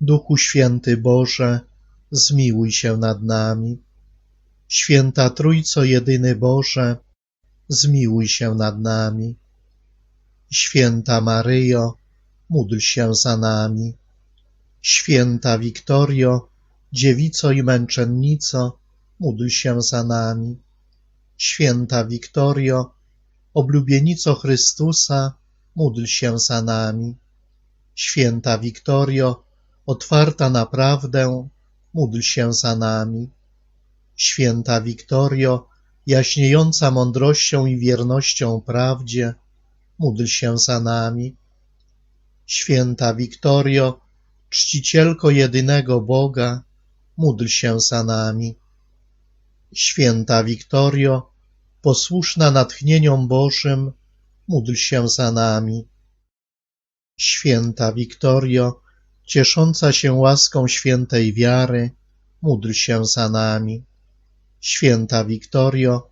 Duchu Święty Boże, zmiłuj się nad nami. Święta Trójco Jedyny Boże, zmiłuj się nad nami. Święta Maryjo, módl się za nami. Święta Wiktorio, Dziewico i Męczennico, módl się za nami. Święta Wiktorio, oblubienico Chrystusa, módl się za nami. Święta Wiktorio, otwarta na prawdę, módl się za nami. Święta Wiktorio, jaśniejąca mądrością i wiernością prawdzie, módl się za nami. Święta Wiktorio, czcicielko jedynego Boga, módl się za nami. Święta Wiktorio, posłuszna natchnieniom Bożym, módl się za nami. Święta Wiktorio, ciesząca się łaską świętej wiary, módl się za nami. Święta Wiktorio,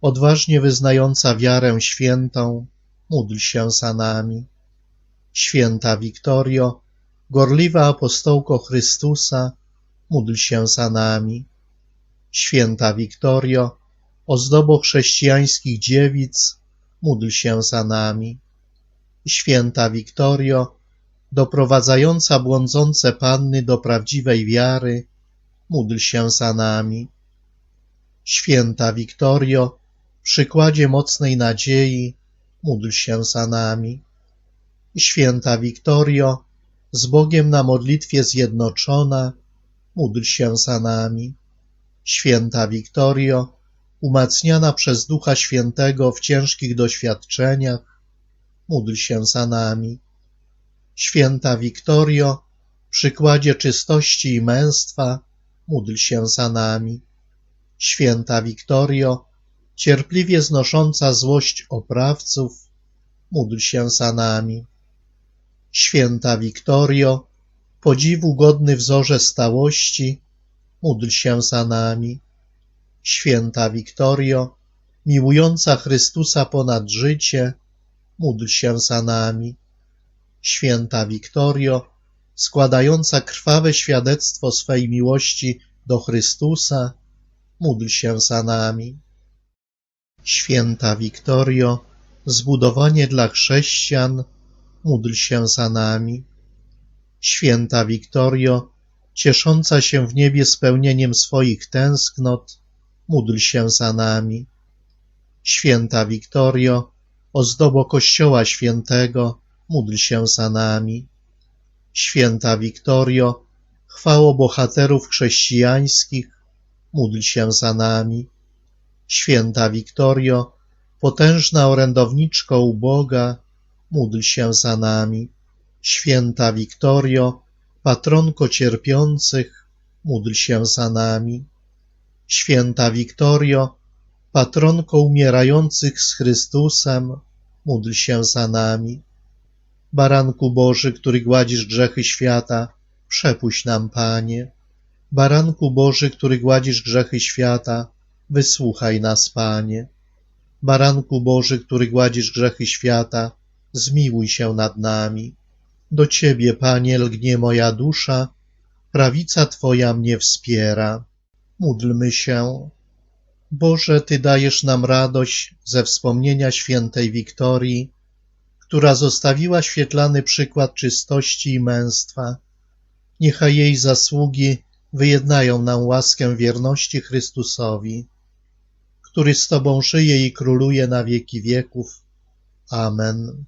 odważnie wyznająca wiarę świętą, módl się za nami. Święta Wiktorio, gorliwa apostołko Chrystusa, módl się za nami. Święta Wiktorio, ozdobo chrześcijańskich dziewic, módl się za nami. Święta Wiktorio, doprowadzająca błądzące panny do prawdziwej wiary, módl się za nami. Święta Wiktorio, przykładzie mocnej nadziei, módl się za nami. Święta Wiktorio, z Bogiem na modlitwie zjednoczona, módl się za nami. Święta Wiktorio, umacniana przez Ducha Świętego w ciężkich doświadczeniach, módl się za nami. Święta Wiktorio, przykładzie czystości i męstwa, módl się za nami. Święta Wiktorio, cierpliwie znosząca złość oprawców, módl się za nami. Święta Wiktorio, podziwu godny wzorze stałości, módl się za nami. Święta Wiktorio, miłująca Chrystusa ponad życie, módl się za nami. Święta Wiktorio, składająca krwawe świadectwo swej miłości do Chrystusa, módl się za nami. Święta Wiktorio, zbudowanie dla chrześcijan, módl się za nami. Święta Wiktorio, ciesząca się w niebie spełnieniem swoich tęsknot, módl się za nami. Święta Wiktorio, ozdobo Kościoła Świętego, módl się za nami. Święta Wiktorio, chwało bohaterów chrześcijańskich, módl się za nami. Święta Wiktorio, potężna orędowniczko uboga, módl się za nami. Święta Wiktorio, patronko cierpiących, módl się za nami. Święta Wiktorio, patronko umierających z Chrystusem, módl się za nami. Baranku Boży, który gładzisz grzechy świata, przepuść nam, Panie. Baranku Boży, który gładzisz grzechy świata, wysłuchaj nas, Panie. Baranku Boży, który gładzisz grzechy świata, zmiłuj się nad nami. Do Ciebie, Panie, lgnie moja dusza, prawica Twoja mnie wspiera. Módlmy się. Boże, Ty dajesz nam radość ze wspomnienia świętej Wiktorii, która zostawiła świetlany przykład czystości i męstwa. Niechaj jej zasługi wyjednają nam łaskę wierności Chrystusowi, który z Tobą żyje i króluje na wieki wieków. Amen.